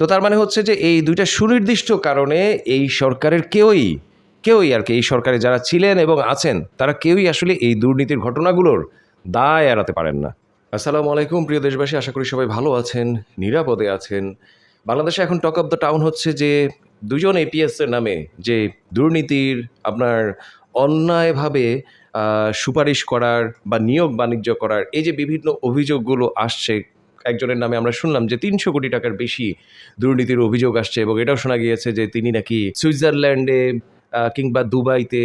তো তার মানে হচ্ছে যে এই দুইটা সুনির্দিষ্ট কারণে এই সরকারের কেউই কেউই আর কি, এই সরকারে যারা ছিলেন এবং আছেন, তারা কেউই আসলে এই দুর্নীতির ঘটনাগুলোর দায় এড়াতে পারেন না। আসসালামু আলাইকুম, প্রিয় দেশবাসী, আশা করি সবাই ভালো আছেন, নিরাপদে আছেন। বাংলাদেশে এখন টক অফ দ্য টাউন হচ্ছে যে দুজন এপিএস এর নামে যে দুর্নীতির আপনার অন্যায়ভাবে সুপারিশ করার বা নিয়োগ বাণিজ্য করার এই যে বিভিন্ন অভিযোগগুলো আসছে একজনের নামে আমরা শুনলাম যে তিনশো কোটি টাকার বেশি দুর্নীতির অভিযোগ আসছে এবং এটাও শোনা গিয়েছে যে তিনি নাকি সুইজারল্যান্ডে কিংবা দুবাইতে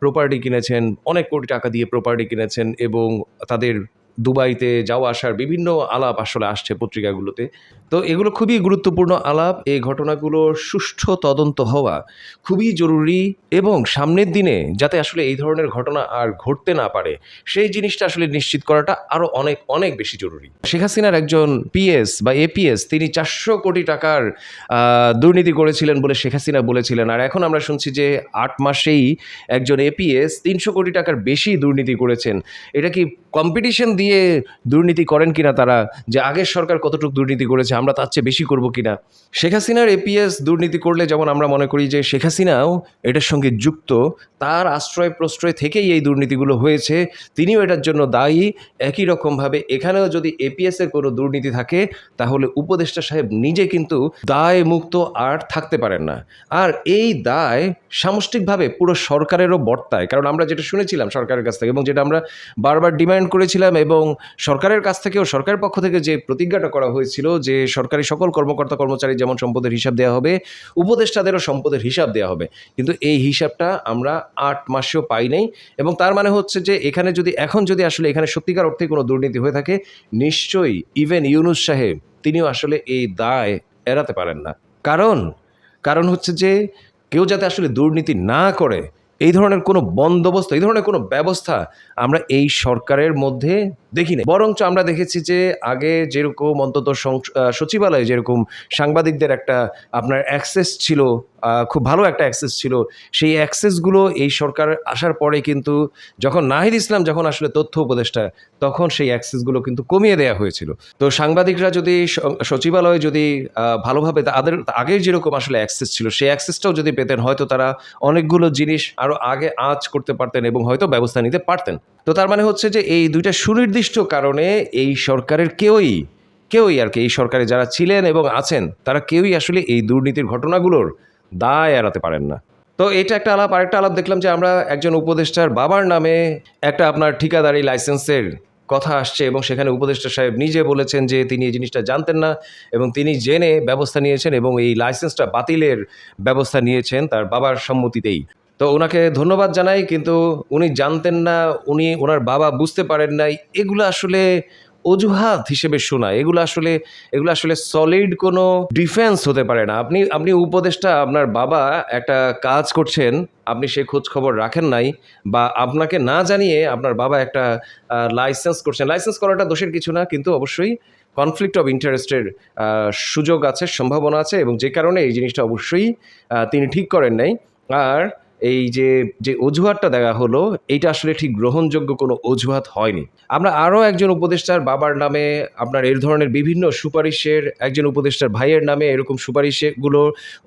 প্রপার্টি কিনেছেন, অনেক কোটি টাকা দিয়ে প্রপার্টি কিনেছেন এবং তাদের দুবাইতে যাওয়া আসার বিভিন্ন আলাপ আসলে আসছে পত্রিকাগুলোতে। তো এগুলো খুবই গুরুত্বপূর্ণ আলাপ। এই ঘটনাগুলোর সুষ্ঠু তদন্ত হওয়া খুবই জরুরি এবং সামনের দিনে যাতে আসলে এই ধরনের ঘটনা আর ঘটতে না পারে, সেই জিনিসটা আসলে নিশ্চিত করাটা আরও অনেক অনেক বেশি জরুরি। শেখ হাসিনার একজন পিএস বা এপিএস তিনি চারশো কোটি টাকার দুর্নীতি করেছিলেন বলে শেখ হাসিনা বলেছিলেন। আর এখন আমরা শুনছি যে আট মাসেই একজন এপিএস তিনশো কোটি টাকার বেশি দুর্নীতি করেছেন। এটা কি কম্পিটিশন দিয়ে দুর্নীতি করেন কিনা তারা? যে আগের সরকার কতটুকু দুর্নীতি করেছে আমরা তার চেয়ে বেশি করব কিনা। শেখ হাসিনার এপিএস দুর্নীতি করলে যেমন আমরা মনে করি যে শেখ হাসিনাও এটার সঙ্গে যুক্ত, তার আশ্রয় প্রশ্রয় থেকেই এই দুর্নীতিগুলো হয়েছে, তিনিও এটার জন্য দায়ী। একই রকমভাবে এখানেও যদি এপিএসের কোনো দুর্নীতি থাকে, তাহলে উপদেষ্টা সাহেব নিজে কিন্তু দায় মুক্ত আর থাকতে পারেন না। আর এই দায় সামষ্টিকভাবে পুরো সরকারেরও বর্তায়। কারণ আমরা যেটা শুনেছিলাম সরকারের কাছ থেকে এবং যেটা আমরা বারবার ডিমান্ড করেছিলাম এবং সরকারের কাছ থেকেও সরকারের পক্ষ থেকে যে প্রতিজ্ঞাটা করা হয়েছিল যে সরকারি সকল কর্মকর্তা কর্মচারী যেমন সম্পদের হিসাব দেওয়া হবে, উপদেষ্টাদেরও সম্পদের হিসাব দেওয়া হবে। কিন্তু এই হিসাবটা আমরা আট মাসেও পাই নাই এবং তার মানে হচ্ছে যে এখানে যদি, এখন যদি আসলে এখানে সত্যিকার অর্থে কোনো দুর্নীতি হয়ে থাকে, নিশ্চয়ই ইভেন ইউনুস সাহেব, তিনিও আসলে এই দায় এড়াতে পারেন না। কারণ কারণ হচ্ছে যে কেউ যাতে আসলে দুর্নীতি না করে এই ধরনের কোনো বন্দোবস্ত, এই ধরনের কোনো ব্যবস্থা আমরা এই সরকারের মধ্যে দেখি না বরঞ্চ আমরা দেখেছি যে আগে যেরকম অন্তত সচিবালয়ে যেরকম সাংবাদিকদের একটা আপনার অ্যাক্সেস ছিল খুব ভালো একটা অ্যাক্সেস ছিল। সেই অ্যাক্সেসগুলো এই সরকার আসার পরে কিন্তু যখন নাহিদ ইসলাম যখন আসলে তথ্য উপদেষ্টা, তখন সেই অ্যাক্সেসগুলো কিন্তু কমিয়ে দেওয়া হয়েছিল। তো সাংবাদিকরা যদি সচিবালয়ে যদি ভালোভাবে তাদের আগের যেরকম আসলে অ্যাক্সেস ছিল, সেই অ্যাক্সেসটাও যদি পেতেন, হয়তো তারা অনেকগুলো জিনিস আরও আগে আজ করতে পারতেন এবং হয়তো ব্যবস্থা নিতে পারতেন। তো তার মানে হচ্ছে যে এই দুইটা সুনির্দিষ্ট কারণে এই সরকারের কেউই কেউই আর কি, এই সরকারে যারা ছিলেন এবং আছেন, তারা কেউই আসলে এই দুর্নীতির ঘটনাগুলোর দায় এড়াতে পারেন না। তো এটা একটা আলাপ, আরেকটা আলাপ দেখলাম যে আমরা একজন উপদেষ্টার বাবার নামে একটা আপনার ঠিকাদারি লাইসেন্সের কথা আসছে এবং সেখানে উপদেষ্টা সাহেব নিজে বলেছেন যে তিনি এই জিনিসটা জানতেন না এবং তিনি জেনে ব্যবস্থা নিয়েছেন এবং এই লাইসেন্সটা বাতিলের ব্যবস্থা নিয়েছেন তার বাবার সম্মতিতেই। তো ওনাকে ধন্যবাদ জানাই, কিন্তু উনি জানতেন না, উনি ওনার বাবা বুঝতে পারেন নাই, এগুলো আসলে অজুহাত হিসেবে শোনা, এগুলো আসলে এগুলো আসলে সলিড কোনো ডিফেন্স হতে পারে না। আপনি আপনি উপদেশটা আপনার বাবা একটা কাজ করছেন, আপনি সে খোঁজ খবর রাখেন নাই বা আপনাকে না জানিয়ে আপনার বাবা একটা লাইসেন্স করছেন। লাইসেন্স করাটা দোষের কিছু না, কিন্তু অবশ্যই কনফ্লিক্ট অফ ইন্টারেস্টের সুযোগ আছে, সম্ভাবনা আছে এবং যে কারণে এই জিনিসটা অবশ্যই তিনি ঠিক করেন নাই। আর এই যে যে অজুহাতটা দেওয়া হলো, এইটা আসলে ঠিক গ্রহণযোগ্য কোনো অজুহাত হয়নি। আমরা আরও একজন উপদেষ্টার বাবার নামে, আপনার এই ধরনের বিভিন্ন সুপারিশের, একজন উপদেষ্টার ভাইয়ের নামে এরকম সুপারিশগুলো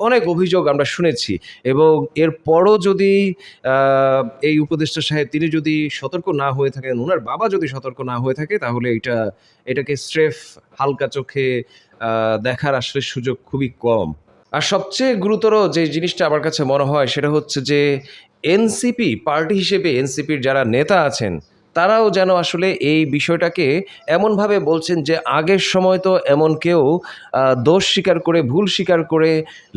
অনেক অভিযোগ আমরা শুনেছি এবং এরপরও যদি এই উপদেষ্টা সাহেব তিনি যদি সতর্ক না হয়ে থাকেন ওনার বাবা যদি সতর্ক না হয়ে থাকে, তাহলে এটা, এটাকে স্রেফ হালকা চোখে দেখার আসলে সুযোগ খুবই কম। আর সবচেয়ে গুরুতর যে জিনিসটা আমার কাছে মনে হয় সেটা হচ্ছে যে এনসিপি, পার্টি হিসেবে এনসিপির যারা নেতা আছেন তারাও যেন আসলে এই বিষয়টাকে এমনভাবে বলছেন যে আগের সময় তো এমন কেউ দোষ স্বীকার করে, ভুল স্বীকার করে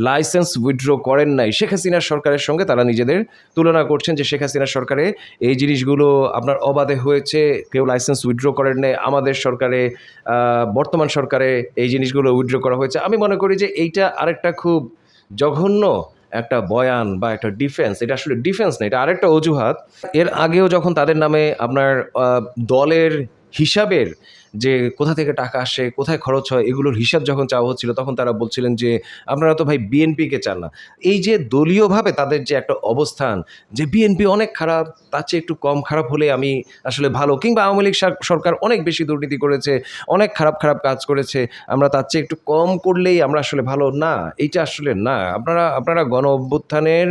লাইসেন্স উইথড্র করেন নাই। শেখ হাসিনার সরকারের সঙ্গে তারা নিজেদের তুলনা করছেন যে শেখ হাসিনার সরকারে এই জিনিসগুলো আপনার অবাধে হয়েছে, কেউ লাইসেন্স উইথড্র করেন নাই, আমাদের সরকারে বর্তমান সরকারে এই জিনিসগুলো উইথড্র করা হয়েছে। আমি মনে করি যে এইটা আরেকটা খুব জঘন্য একটা বয়ান বা একটা ডিফেন্স এটা আসলে ডিফেন্স না, এটা আরেকটা অজুহাত। এর আগেও যখন তাদের নামে আপনার দলের হিসাবের যে কোথা থেকে টাকা আসে, কোথায় খরচ হয়, এগুলোর হিসাব যখন চাওয়া হচ্ছিল, তখন তারা বলছিলেন যে, আপনারা তো ভাই বিএনপিকে চান না। এই যে দলীয়ভাবে তাদের যে একটা অবস্থান, যে বিএনপি অনেক খারাপ, তার চেয়ে একটু কম খারাপ হলে আমি আসলে ভালো। কিংবা আওয়ামী লীগ সরকার অনেক বেশি দুর্নীতি করেছে, অনেক খারাপ খারাপ কাজ করেছে, আমরা তার চেয়ে একটু কম করলেই আমরা আসলে ভালো। না, এইটা আসলে না। আপনারা আপনারা গণ অভ্যুত্থানের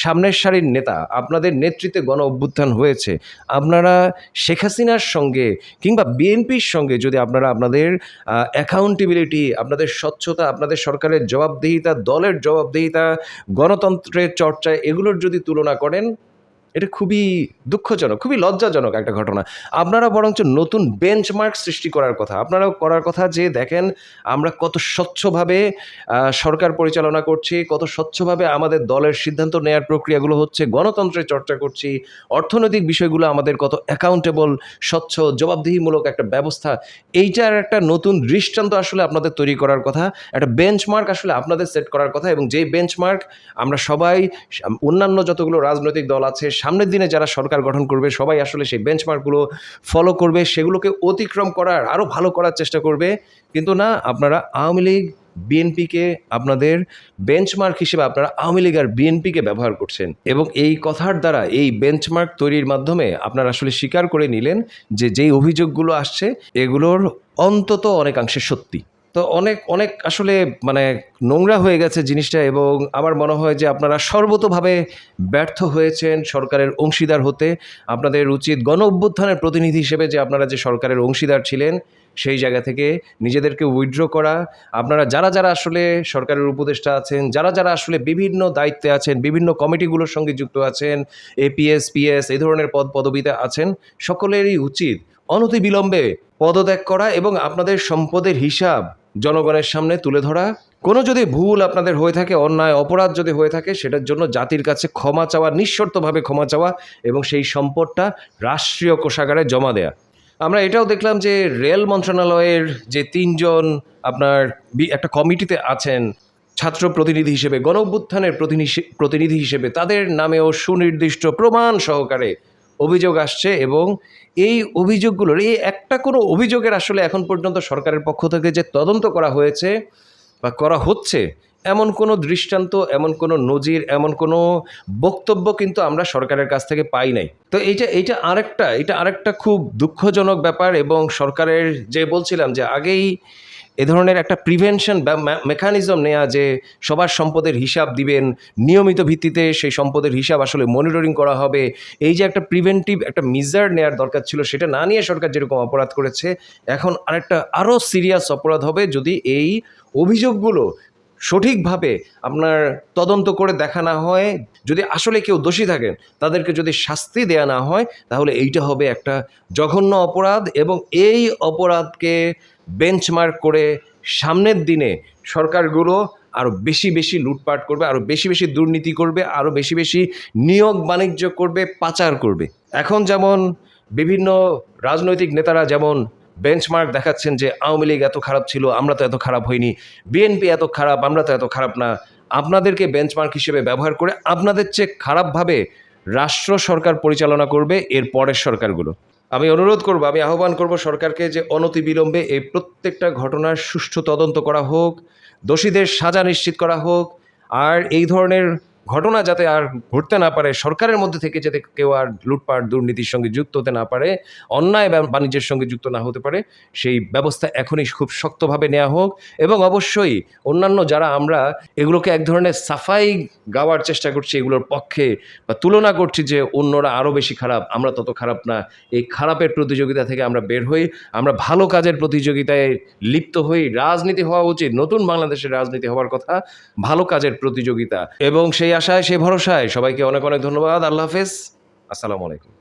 সামনের সারির নেতা, আপনাদের নেতৃত্বে গণ অভ্যুত্থান হয়েছে। আপনারা শেখ হাসিনার সঙ্গে কিংবা বিএনপির সঙ্গে যদি আপনারা আপনাদের অ্যাকাউন্টেবিলিটি আপনাদের স্বচ্ছতা, আপনাদের সরকারের জবাবদিহিতা, দলের জবাবদিহিতা, গণতন্ত্রের চর্চা এগুলোর যদি তুলনা করেন এটা খুবই দুঃখজনক, খুবই লজ্জাজনক একটা ঘটনা। আপনারা বরঞ্চ নতুন বেঞ্চমার্ক সৃষ্টি করার কথা আপনারা করার কথা যে দেখেন, আমরা কত স্বচ্ছভাবে সরকার পরিচালনা করছি, কত স্বচ্ছভাবে আমাদের দলের সিদ্ধান্ত নেয়ার প্রক্রিয়াগুলো হচ্ছে, গণতন্ত্রের চর্চা করছি, অর্থনৈতিক বিষয়গুলো আমাদের কত অ্যাকাউন্টেবল স্বচ্ছ, জবাবদিহিমূলক একটা ব্যবস্থা, এইটার একটা নতুন দৃষ্টান্ত আসলে আপনাদের তৈরি করার কথা, একটা বেঞ্চমার্ক আসলে আপনাদের সেট করার কথা এবং যেই বেঞ্চমার্ক আমরা সবাই অন্যান্য যতগুলো রাজনৈতিক দল আছে সামনের দিনে যারা সরকার গঠন করবে, সবাই আসলে সেই বেঞ্চমার্কগুলো ফলো করবে, সেগুলোকে অতিক্রম করার আরও ভালো করার চেষ্টা করবে। কিন্তু না, আপনারা আওয়ামী লীগ, বিএনপিকে আপনাদের বেঞ্চমার্ক হিসেবে আপনারা আওয়ামী লীগ আর বিএনপিকে ব্যবহার করছেন। এবং এই কথার দ্বারা, এই বেঞ্চমার্ক তৈরির মাধ্যমে আপনারা আসলে স্বীকার করে নিলেন যে যেই অভিযোগগুলো আসছে, এগুলোর অন্তত অনেকাংশে সত্যি। তো অনেক অনেক আসলে মানে নোংরা হয়ে গেছে জিনিসটা এবং আমার মনে হয় যে আপনারা সর্বতোভাবে ব্যর্থ হয়েছেন সরকারের অংশীদার হতে। আপনাদের উচিত গণ অভ্যুত্থানের প্রতিনিধি হিসেবে যে আপনারা যে সরকারের অংশীদার ছিলেন, সেই জায়গা থেকে নিজেদেরকে উইথড্র করা। আপনারা যারা যারা আসলে সরকারের উপদেষ্টা আছেন, যারা যারা আসলে বিভিন্ন দায়িত্বে আছেন, বিভিন্ন কমিটিগুলোর সঙ্গে যুক্ত আছেন এপিএস পিএস এই ধরনের পদ, পদবিতে আছেন, সকলেরই উচিত অনতিবিলম্বে পদত্যাগ করা এবং আপনাদের সম্পদের হিসাব জনগণের সামনে তুলে ধরা। কোনো যদি ভুল আপনাদের হয়ে থাকে, অন্যায়, অপরাধ যদি হয়ে থাকে, সেটার জন্য জাতির কাছে ক্ষমা চাওয়া, নিঃশর্তভাবে ক্ষমা চাওয়া এবং সেই সম্পদটা রাষ্ট্রীয় কোষাগারে জমা দেয়া। আমরা এটাও দেখলাম যে রেল মন্ত্রণালয়ের যে তিনজন আপনার একটা কমিটিতে আছেন, ছাত্র প্রতিনিধি হিসেবে গণভ্যুত্থানের প্রতিনিধি প্রতিনিধি হিসেবে, তাদের নামেও সুনির্দিষ্ট প্রমাণ সহকারে অভিযোগ আসছে এবং এই অভিযোগগুলোর, এই একটা কোনো অভিযোগের আসলে এখন পর্যন্ত সরকারের পক্ষ থেকে যে তদন্ত করা হয়েছে বা করা হচ্ছে, এমন কোনো দৃষ্টান্ত, এমন কোনো নজির, এমন কোনো বক্তব্য কিন্তু আমরা সরকারের কাছ থেকে পাই নাই। তো এইটা এইটা আরেকটা এটা আরেকটা খুব দুঃখজনক ব্যাপার এবং সরকারের যে বলছিলাম যে আগেই এ ধরনের একটা প্রিভেনশন মেকানিজম নেওয়া যে সবার সম্পদের হিসাব দিবেন, নিয়মিত ভিত্তিতে সেই সম্পদের হিসাব আসলে মনিটরিং করা হবে। এই যে একটা প্রিভেন্টিভ একটা মিজার নেওয়ার দরকার ছিল, সেটা না নিয়ে সরকার যেরকম অপরাধ করেছে, এখন আরেকটা আরও সিরিয়াস অপরাধ হবে যদি এই অভিযোগগুলো সঠিকভাবে আপনার তদন্ত করে দেখা না হয়, যদি আসলে কেউ দোষী থাকেন, তাদেরকে যদি শাস্তি দেয়া না হয়, তাহলে এইটা হবে একটা জঘন্য অপরাধ এবং এই অপরাধকে বেঞ্চমার্ক করে সামনের দিনে সরকারগুলো আরও বেশি বেশি লুটপাট করবে আরও বেশি বেশি দুর্নীতি করবে আরও বেশি বেশি নিয়োগ বাণিজ্য করবে, পাচার করবে। এখন যেমন বিভিন্ন রাজনৈতিক নেতারা যেমন বেঞ্চমার্ক দেখাচ্ছেন যে আওয়ামী লীগ এত খারাপ ছিল, আমরা তো এত খারাপ হইনি বিএনপি এত খারাপ, আমরা তো এত খারাপ না। আপনাদেরকে বেঞ্চমার্ক হিসেবে ব্যবহার করে আপনাদের চেয়ে খারাপভাবে রাষ্ট্র সরকার পরিচালনা করবে এর পরের সরকারগুলো। আমি অনুরোধ করব, আমি আহ্বান করব সরকারকে যে অনতিবিলম্বে এই প্রত্যেকটা ঘটনার সুষ্ঠু তদন্ত করা হোক, দোষীদের সাজা নিশ্চিত করা হোক, আর এই ধরনের ঘটনা যাতে আর ঘটতে না পারে, সরকারের মধ্যে থেকে যাতে কেউ আর লুটপাট, দুর্নীতির সঙ্গে যুক্ত হতে না পারে, অন্যায় বাণিজ্যের সঙ্গে যুক্ত না হতে পারে, সেই ব্যবস্থা এখনই খুব শক্তভাবে নেওয়া হোক এবং অবশ্যই অন্যান্য যারা আমরা এগুলোকে এক ধরনের সাফাই গাওয়ার চেষ্টা করছি, এগুলোর পক্ষে বা তুলনা করছি যে অন্যরা আরও বেশি খারাপ, আমরা তত খারাপ না। এই খারাপের প্রতিযোগিতা থেকে আমরা বের হই, আমরা ভালো কাজের প্রতিযোগিতায় লিপ্ত হই, রাজনীতি হওয়া উচিত, নতুন বাংলাদেশের রাজনীতি হওয়ার কথা, ভালো কাজের প্রতিযোগিতা। এবং সেই আশায় সেই ভরসায় সবাইকে অনেক অনেক ধন্যবাদ। আল্লাহ হাফেজ। আসসালামু আলাইকুম।